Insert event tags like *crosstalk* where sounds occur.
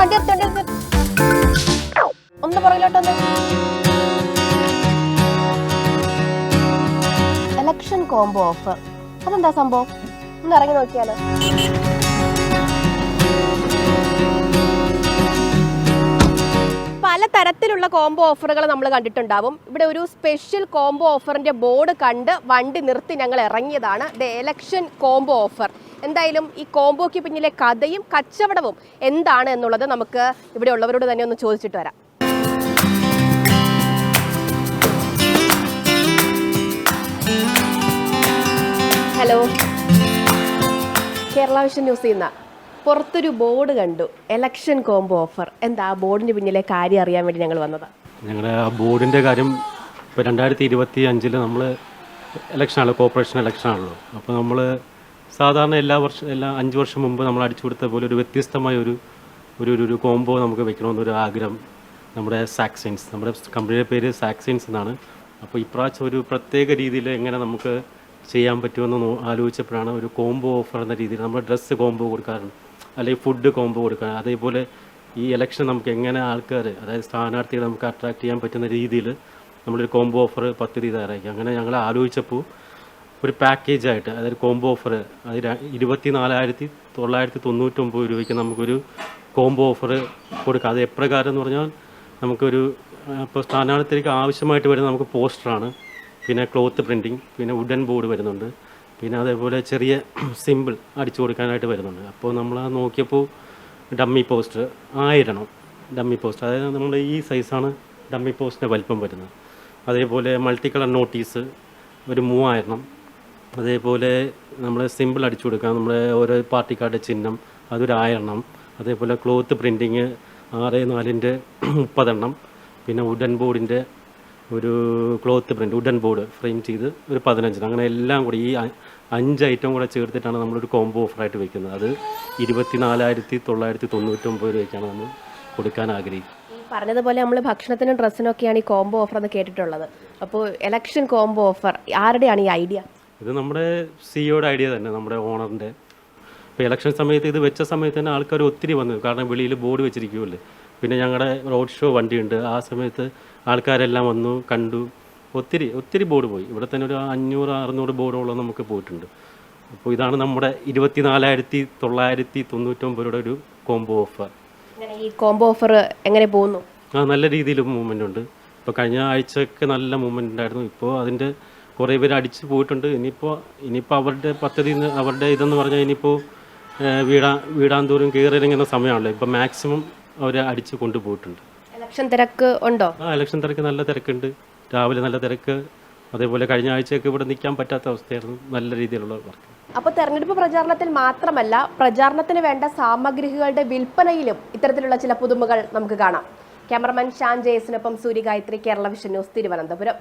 നിർത്തി വണ്ടി ഒന്ന് പുറകിലോട്ടൊന്ന് ഇലക്ഷൻ കോംബോ ഓഫർ അതെന്താ സംഭവം? ഒന്ന് ഇറങ്ങി നോക്കിയാലോ? തരത്തിലുള്ള കോംബോ ഓഫറുകൾ നമ്മൾ കണ്ടിട്ടുണ്ടാവും. ഇവിടെ ഒരു സ്പെഷ്യൽ കോംബോ ഓഫറിന്റെ ബോർഡ് കണ്ട് വണ്ടി നിർത്തി ഞങ്ങൾ ഇറങ്ങിയതാണ്. ദ എലക്ഷൻ കോംബോ ഓഫർ എന്തായാലും ഈ കോംബോയ്ക്ക് പിന്നിലെ കഥയും കച്ചവടവും എന്താണ് എന്നുള്ളത് നമുക്ക് ഇവിടെ ഉള്ളവരോട് തന്നെ ഒന്ന് ചോദിച്ചിട്ട് വരാം. ഹലോ. കേരള വിഷൻ ന്യൂസ് ചെയ്യുന്ന പുറത്തൊരു ബോർഡ് കണ്ടു. എലക്ഷൻ കോംബോ ഓഫർ എന്താ ആ ബോർഡിന് പിന്നിലെ കാര്യം അറിയാൻ വേണ്ടി ഞങ്ങൾ വന്നതാ? ഞങ്ങളുടെ ആ ബോർഡിന്റെ കാര്യം ഇപ്പോൾ രണ്ടായിരത്തി ഇരുപത്തി അഞ്ചിൽ നമ്മൾ ഇലക്ഷനാണല്ലോ കോർപ്പറേഷൻ ഇലക്ഷനാണല്ലോ അപ്പോൾ നമ്മൾ സാധാരണ എല്ലാ വർഷം എല്ലാ അഞ്ച് വർഷം മുമ്പ് നമ്മൾ അടിച്ചു കൊടുത്ത പോലെ ഒരു വ്യത്യസ്തമായ ഒരു ഒരു ഒരു- ഒരു കോംബോ നമുക്ക് വെക്കണമെന്നൊരു ആഗ്രഹം നമ്മുടെ സാക്സൈൻസ് നമ്മുടെ കമ്പനിയുടെ പേര് സാക്സൈൻസ് എന്നാണ്. അപ്പോൾ ഇപ്രാവശ്യം ഒരു പ്രത്യേക രീതിയിൽ എങ്ങനെ നമുക്ക് ചെയ്യാൻ പറ്റുമെന്ന് ആലോചിച്ചപ്പോഴാണ് ഒരു കോംബോ ഓഫർ എന്ന രീതിയിൽ നമ്മൾ ഡ്രസ്സ് കോംബോ കൊടുക്കാറുണ്ട്. അല്ലെങ്കിൽ ഫുഡ് കോംബോ കൊടുക്കുക അതേപോലെ ഈ ഇലക്ഷൻ നമുക്ക് എങ്ങനെ ആൾക്കാർ അതായത് സ്ഥാനാർത്ഥികളെ നമുക്ക് അട്രാക്ട് ചെയ്യാൻ പറ്റുന്ന രീതിയിൽ നമ്മളൊരു കോംബോ ഓഫർ പദ്ധതി തയ്യാറാക്കി. അങ്ങനെ ഞങ്ങൾ ആലോചിച്ചപ്പോൾ ഒരു പാക്കേജ് ആയിട്ട് അതായത് കോംബോ ഓഫർ അത് ഇരുപത്തി നാലായിരത്തി തൊള്ളായിരത്തി തൊണ്ണൂറ്റൊമ്പത് രൂപയ്ക്ക് നമുക്കൊരു കോംബോ ഓഫർ കൊടുക്കാം. അത് എപ്രകാരം എന്ന് പറഞ്ഞാൽ നമുക്കൊരു ഇപ്പോൾ സ്ഥാനാർത്ഥിക്ക് ആവശ്യമായിട്ട് വരുന്ന നമുക്ക് പോസ്റ്ററാണ് പിന്നെ ക്ലോത്ത് പ്രിന്റിങ് പിന്നെ വുഡൻ ബോർഡ് വരുന്നുണ്ട്. പിന്നെ അതേപോലെ ചെറിയ *clears throat* സിമ്പിൾ അടിച്ചു കൊടുക്കാനായിട്ട് വരുന്നുണ്ട്. അപ്പോൾ നമ്മൾ ആ നോക്കിയപ്പോൾ ഡമ്മി പോസ്റ്റർ ആയിരണം. ഡമ്മി പോസ്റ്റ് അതായത് നമ്മൾ ഈ സൈസാണ് ഡമ്മി പോസ്റ്റിന്റെ വലിപ്പം വരുന്നത്. അതേപോലെ മൾട്ടി കളർ നോട്ടീസ് ഒരു മൂവായിരണം. അതേപോലെ നമ്മൾ സിമ്പിൾ അടിച്ചു കൊടുക്കാം. നമ്മുടെ ഓരോ പാർട്ടിക്കാരുടെ ചിഹ്നം അതൊരായിരണം അതേപോലെ ക്ലോത്ത് പ്രിന്റിങ് ആറ് നാലിന്റെ *clears throat* മുപ്പതെണ്ണം. പിന്നെ വുഡൻ ബോർഡിന്റെ ഒരു cloth print wooden board frame ചെയ്ത് ഒരു പതിനഞ്ചിന്. അങ്ങനെ എല്ലാം കൂടി ഈ അഞ്ച് ഐറ്റം കൂടെ ചേർത്തിട്ടാണ് നമ്മളൊരു കോംബോ ഓഫറായിട്ട് വെക്കുന്നത്. അത് ഇരുപത്തിനാലായിരത്തി തൊള്ളായിരത്തി തൊണ്ണൂറ്റൊമ്പത് രൂപയ്ക്കാണ് നമ്മൾ കൊടുക്കാൻ ആഗ്രഹിക്കുന്നത്. പറഞ്ഞതുപോലെ നമ്മൾ ഭക്ഷണത്തിനും ഡ്രസ്സിനും ഒക്കെയാണ് ഈ കോംബോ ഓഫർ എന്ന് കേട്ടിട്ടുള്ളത്. അപ്പോൾ എലക്ഷൻ കോംബോ ഓഫർ ആരുടെയാണ് ഈ ഐഡിയ? ഇത് നമ്മുടെ സിഇഒയുടെ ഐഡിയ തന്നെ നമ്മുടെ ഓണറിന്റെ ഇപ്പോൾ ഇലക്ഷൻ സമയത്ത് ഇത് വെച്ച സമയത്ത് തന്നെ ആൾക്കാർ ഒത്തിരി വന്നു. കാരണം വെളിയിൽ ബോർഡ് വെച്ചിരിക്കുമല്ലേ പിന്നെ ഞങ്ങളുടെ റോഡ് ഷോ വണ്ടിയുണ്ട്. ആ സമയത്ത് ആൾക്കാരെല്ലാം വന്നു കണ്ടു. ഒത്തിരി ഒത്തിരി ബോർഡ് പോയി. ഇവിടെ തന്നെ ഒരു അഞ്ഞൂറ് അറുന്നൂറ് ബോർഡോളം നമുക്ക് പോയിട്ടുണ്ട്. അപ്പോൾ ഇതാണ് നമ്മുടെ ഇരുപത്തിനാലായിരത്തി തൊള്ളായിരത്തി തൊണ്ണൂറ്റൊമ്പത് രൂപയുടെ ഒരു കോംബോ ഓഫർ ഈ കോംബോ ഓഫർ എങ്ങനെ പോകുന്നു? ആ നല്ല രീതിയിൽ മൂവ്മെന്റ് ഉണ്ട്. ഇപ്പോൾ കഴിഞ്ഞ ആഴ്ചയൊക്കെ നല്ല മൂവ്മെന്റ് ഉണ്ടായിരുന്നു. ഇപ്പോൾ അതിന്റെ കുറേ പേര് അടിച്ച് പോയിട്ടുണ്ട്. ഇനിയിപ്പോൾ ഇനിയിപ്പോൾ അവരുടെ പദ്ധതി അവരുടെ ഇതെന്ന് പറഞ്ഞാൽ ഇനിയിപ്പോൾ വീടാ വീടാന്തോറും കയറിയിറങ്ങുന്ന സമയമാണല്ലോ. ഇപ്പോൾ മാക്സിമം അവർ അടിച്ച് കൊണ്ടുപോയിട്ടുണ്ട്. ഇലക്ഷൻ തിരക്ക് ഉണ്ടോ? ആ ഇലക്ഷൻ തിരക്ക് നല്ല തിരക്കുണ്ട്. രാവിലെ നല്ല തിരക്ക്. അതേപോലെ കഴിഞ്ഞ ആഴ്ചയൊക്കെ ഇവിടെ നിൽക്കാൻ പറ്റാത്ത അവസ്ഥയായിരുന്നു. നല്ല രീതിയിലുള്ള വർക്ക് അപ്പോൾ തെരഞ്ഞെടുപ്പ് പ്രചാരണത്തിൽ മാത്രമല്ല പ്രചാരണത്തിന് വേണ്ട സാമഗ്രികളുടെ വിൽപ്പനയിലും ഇത്തരത്തിലുള്ള ചില പുതുമകൾ നമുക്ക് കാണാം. ക്യാമറമാൻ ഷാൻ ജയസിനൊപ്പം സൂര്യഗായത്രി കേരള വിഷൻ ന്യൂസ് തിരുവനന്തപുരം.